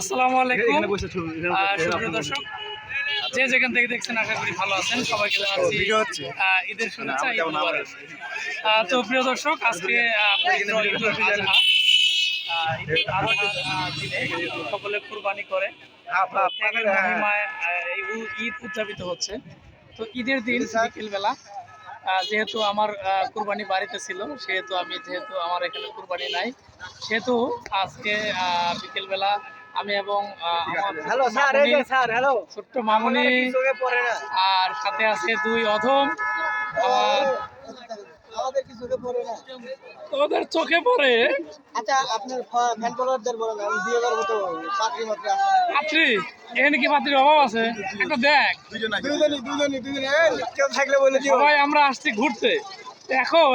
আসসালামু আলাইকুম। সুপ্রিয় দর্শক যে যেখান থেকে দেখছেন আশা করি ভালো আছেন। সবাইকে জানাচ্ছি হচ্ছে? আহ, ঈদের শুভেচ্ছা ঈদ মুবারক। তো প্রিয় দর্শক আজকে সকলে কুরবানি করে। আহ, এই উ- ঈদ উদযাপিত হচ্ছে। তো ঈদের দিন বিকেলবেলা যেহেতু আমার কুরবানি বাড়িতে ছিল সেহেতু আমি যেহেতু আমার এখানে কুরবানি নাই সেহেতু আজকে আহ, বিকেলবেলা আমি এবং হ্যালো স্যার এই যে স্যার হ্যালো। ছোট্ট মামুনি আর সাথে আছে দুই অধম। আর আমাদের কি চোখে পড়ে না। ওদের চোখে পড়ে। আচ্ছা আপনার ফ্যান ফলোয়ারদের বলেন আমি বিয়ে করব তো চাকরি মাত্র আছে। পাত্রী? এখানে কি পাত্রীর অভাব আছে? একটা দেখ। দুজনই দুজনই দুজনই কেউ থাকলে বলে দিও। সবাই আমরা আসছি ঘুরতে। এখন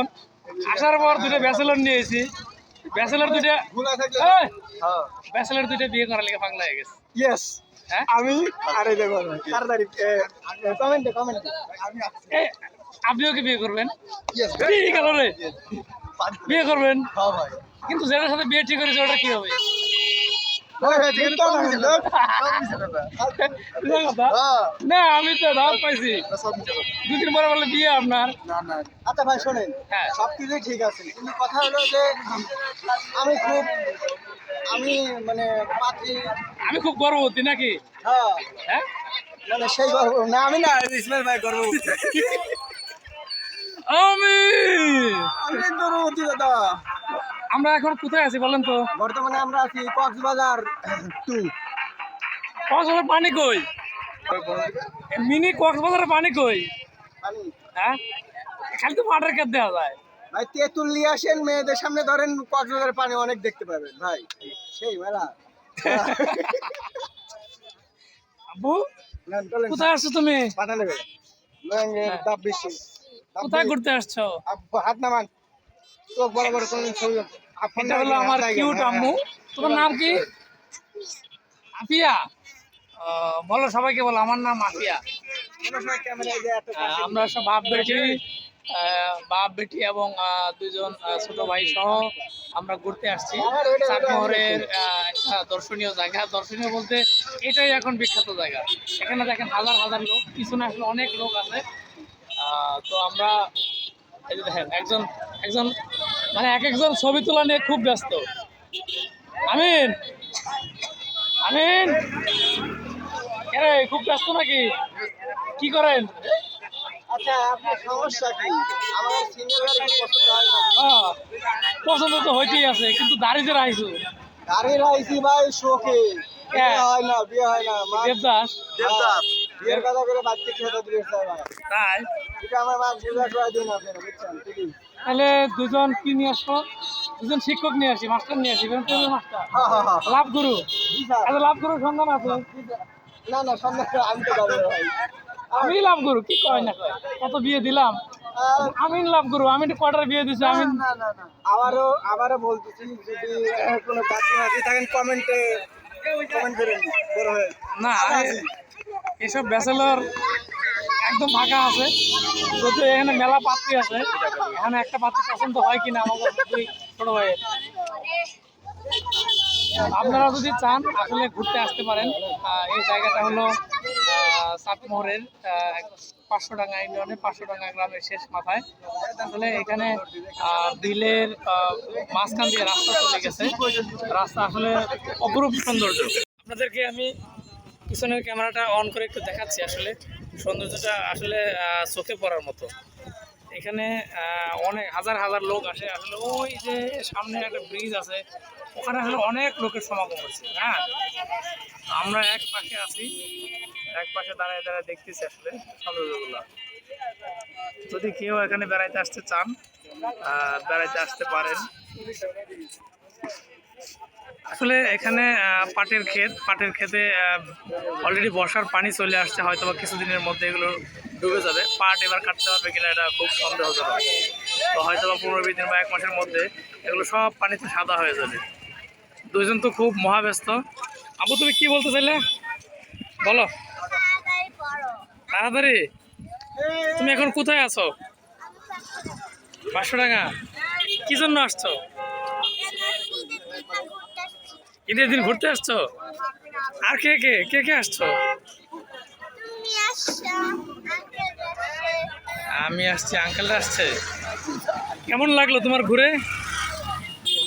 আসার পর দুটো ব্যাচেলর নিয়েছি ব্যাচেলর এই, ব্যাচেলর দুইটা বিয়ে করার লেগে পাগলা হয়ে গেছে। ইয়েস হ্যাঁ? আমি আরে দেখো তাড়াতাড়ি কমেন্টে কমেন্টে আমি আপনিও কি বিয়ে করবেন? বিয়ে করবেন? হ্যাঁ কিন্তু যেটার সাথে বিয়ে ঠিক করেছে ওটা কি হবে? না লোক বুঝা কথা? না আমি তো দাওয়াত পাইছি। দুদিন পরে বলে বিয়ে আপনার। না না। আচ্ছা ভাই শোনেন হ্যাঁ। সব কিছুই ঠিক আছে। কিন্তু কথা হলো যে আমি খুব আমি মানে পাত্রী আমি খুব গর্ববতী নাকি? হ্যাঁ। হ্যাঁ? মানে সেই গর্ব না আমি না ইসমাইল ভাই গর্ব আমি আমি গর্ববতী দাদা। আমরা এখন কোথায় আছি বলেন তো? বর্তমানে আমরা আছি কক্সবাজার টু কক্সবাজার পানি কই? মিনি কক্সবাজারের পানি কই? হ্যাঁ? খালি তো মাঠের ক্ষেত দেওয়া যায়। ভাই তেঁতুল নিয়ে আসেন মেয়েদের সামনে ধরেন কক্সবাজারের পানি অনেক দেখতে পাবেন। ভাই সেই মেলা আব্বু কোথায় আসছো তুমি? লয়েঙ্গের হ্যাঁ। কোথায় ঘুরতে আসছো? আব্বু, হাত নামান। চোখ বড় বড় কোনো ছবি এটা হলো আমার কিউট আম্মু। তোমার নাম কি? আপিয়া বলো সবাইকে বলো আমার নাম আপিয়া আমরা সব বাপ বেটি বাপ বেটি এবং দুজন ছোট ভাই সহ আমরা ঘুরতে আসছি। চাটমোহরের একটা দর্শনীয় জায়গা। দর্শনীয় বলতে এটাই এখন বিখ্যাত জায়গা। এখানে দেখেন হাজার হাজার লোক পিছনে আসলে অনেক লোক আছে। আহ, তো আমরা এই যে দেখেন একজন একজন মানে এক একজন ছবি তোলা নিয়ে খুব ব্যস্ত। আমিন। আমিন। কে খুব ব্যস্ত নাকি? কি করেন? আচ্ছা পছন্দ হয় পছন্দ তো হইতেই আছে কিন্তু দাড়িতে রাখছো গাড়ি রাইছি ভাই শোকে হ্যাঁ। হয় না বিয়ে হয় না। দেবদাস। দেবদাস বিয়ের কথা করে বাচ্চা খেতে ভাই তাই? এটা আমার মা বুঝা করে দিন আপনারা বুঝছেন? তাহলে দুজন কি নিয়ে আসব? দুজন শিক্ষক নিয়ে আসি মাস্টার নিয়ে আসি প্রেমের মাস্টার? লাভ গুরু? জি স্যার। আচ্ছা লাভ গুরু সন্ধান আছে? না না সন্ধ্যা আমি তো না ভাই। আমি লাভ গুরু কি কয় না কত বিয়ে দিলাম? আমি লাভ গুরু আমি তো কটার বিয়ে দিছি আমি না না না আবারও আবারও বলতেছি যদি কোনো চাকরি থাকেন কমেন্টে কমেন্ট করেন না এসব ব্যাচেলর একদম ফাঁকা আছে। যদি এখানে মেলা পাত্রী আছে এখানে একটা পাত্রী পছন্দ হয় কিনা আমাকে দুই ছোট ভাইয়ের। আপনারা যদি চান আসলে ঘুরতে আসতে পারেন। এই জায়গাটা হলো আহ, চাটমোহরের পাঁচশো টাকা ইউনিয়নের পাঁচশো টাকা গ্রামের শেষ মাথায়। আসলে এখানে বিলের মাঝখান দিয়ে রাস্তা চলে গেছে। রাস্তা আসলে অপরূপ সৌন্দর্য। আপনাদেরকে আমি পিছনের ক্যামেরাটা অন করে একটু দেখাচ্ছি আসলে। সৌন্দর্যটা আসলে চোখে পড়ার মতো। এখানে অনেক, হাজার হাজার লোক আসে। আসলে ওই যে সামনে একটা ব্রিজ আছে, ওখানে আসলে অনেক লোকের সমাগম হয়েছে হ্যাঁ? আমরা এক পাশে আছি, এক পাশে দাঁড়ায় দাঁড়ায় দেখতেছি আসলে সৌন্দর্যগুলো। যদি কেউ এখানে বেড়াইতে আসতে চান বেড়াইতে আসতে পারেন। আসলে এখানে পাটের ক্ষেত, পাটের ক্ষেতে অলরেডি বর্ষার পানি চলে আসছে হয়তো বা কিছুদিনের মধ্যে এগুলো ডুবে যাবে। পাট এবার কাটতে পারবে কিনা এটা খুব সন্দেহজনক তো হয়তো বা পনেরো বিশ দিন বা এক মাসের মধ্যে এগুলো সব পানিতে সাদা হয়ে যাবে। দুইজন তো খুব মহাব্যস্ত। আবু, তুমি কি বলতে চাইলে? বলো। তাড়াতাড়ি। তুমি এখন কোথায় আছো? পাঁচশো টাকা। কি জন্য আসছো? ঈদের দিন ঘুরতে আসছো? আর কে কে? কে কে আসছো? তুমি আসছো আঙ্কেল আসছে। আমি আসছি আঙ্কেলরা আসছে। কেমন লাগল তোমার ঘুরে?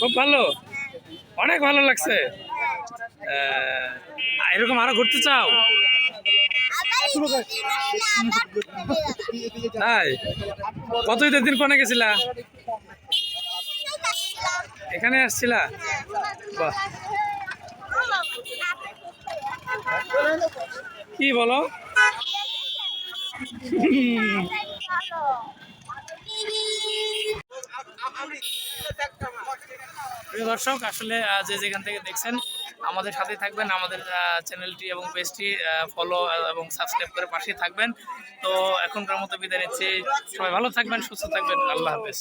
খুব ভালো? অনেক ভালো লাগছে। এরকম আরও ঘুরতে চাও। তাই? কত ঈদের দিন কোনে গেছিলা? এখানে আসছিলা? কি বলো? প্রিয় দর্শক, আসলে যে যেখান থেকে দেখছেন, আমাদের সাথে থাকবেন, আমাদের চ্যানেলটি এবং পেজটি ফলো এবং সাবস্ক্রাইব করে পাশে থাকবেন। তো এখনকার মতো বিদায় নিচ্ছি। সবাই ভালো থাকবেন, সুস্থ থাকবেন। আল্লাহ হাফেজ।